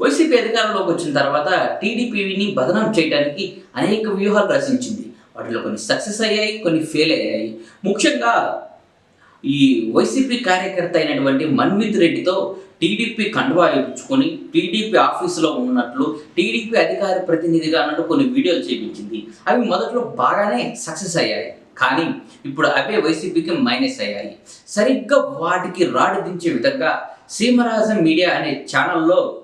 YCP అధికారంలోకి వచ్చిన తర్వాత టీడీపీని బదనం చేయడానికి అనేక వ్యూహాలు రచించింది. వాటిలో కొన్ని సక్సెస్ అయ్యాయి కొన్ని ఫెయిల్ అయ్యాయి. ముఖ్యంగా ఈ వైసీపీ కార్యకర్త అయినటువంటి మన్మిత్ రెడ్డితో టీడీపీ కండువా ఇచ్చుకొని టీడీపీ ఆఫీసులో ఉన్నట్లు టీడీపీ అధికార ప్రతినిధిగా అన్నట్టు కొన్ని వీడియోలు చేయించింది అవి మొదట్లో బాగానే సక్సెస్ అయ్యాయి. కానీ ఇప్పుడు అవే వైసీపీకి మైనస్ అయ్యాయి. సరిగ్గా వాటికి రాడు దించే విధంగా సీమరాజం మీడియా అనే ఛానల్లో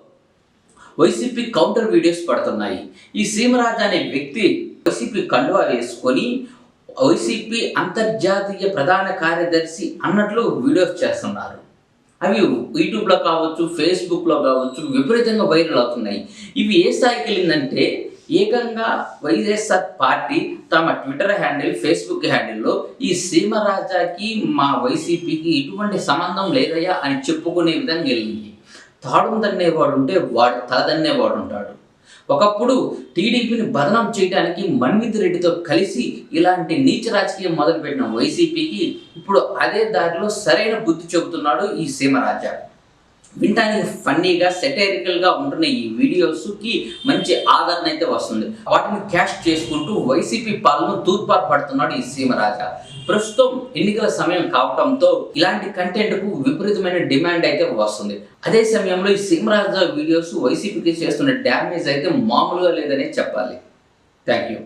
వైసీపీ కౌంటర్ వీడియోస్ పడుతున్నాయి. ఈ సీమరాజు అనే వ్యక్తి వైసీపీ కండువా వేసుకొని వైసీపీ అంతర్జాతీయ ప్రధాన కార్యదర్శి అన్నట్లు వీడియోస్ చేస్తున్నారు. అవి యూట్యూబ్లో కావచ్చు ఫేస్బుక్లో కావచ్చు విపరీతంగా వైరల్ అవుతున్నాయి. ఇవి ఏ స్థాయికి వెళ్ళిందంటే ఏకంగా వైఎస్ఆర్ పార్టీ తమ ట్విట్టర్ హ్యాండిల్ ఫేస్బుక్ హ్యాండిల్లో ఈ సీమరాజాకి మా వైసీపీకి ఎటువంటి సంబంధం లేదయ్యా అని చెప్పుకునే విధంగా వెళ్ళింది. తాడు తన్నేవాడు ఉంటే వాడు తలదన్నేవాడు ఉంటాడు ఒకప్పుడు టీడీపీని బదనాం చేయడానికి మన్విత్ రెడ్డితో కలిసి ఇలాంటి నీచ రాజకీయం మొదలుపెట్టిన వైసీపీకి ఇప్పుడు అదే దారిలో సరైన బుద్ధి చెబుతున్నాడు ఈ సీమరాజా వినటానికి ఫన్నీగా సెటైరికల్గా ఉంటున్న ఈ వీడియోస్కి మంచి ఆదరణ అయితే వస్తుంది. వాటిని క్యాష్ చేసుకుంటూ వైసీపీ పాలన తూర్పాటు పడుతున్నాడు ఈ సీమరాజా. ప్రస్తుతం ఎన్నికల సమయం కావటంతో ఇలాంటి కంటెంట్కు విపరీతమైన డిమాండ్ అయితే వస్తుంది. అదే సమయంలో ఈ సీమరాజా వీడియోస్ వైసీపీకి చేస్తున్న డ్యామేజ్ అయితే మామూలుగా లేదనే చెప్పాలి. Thank you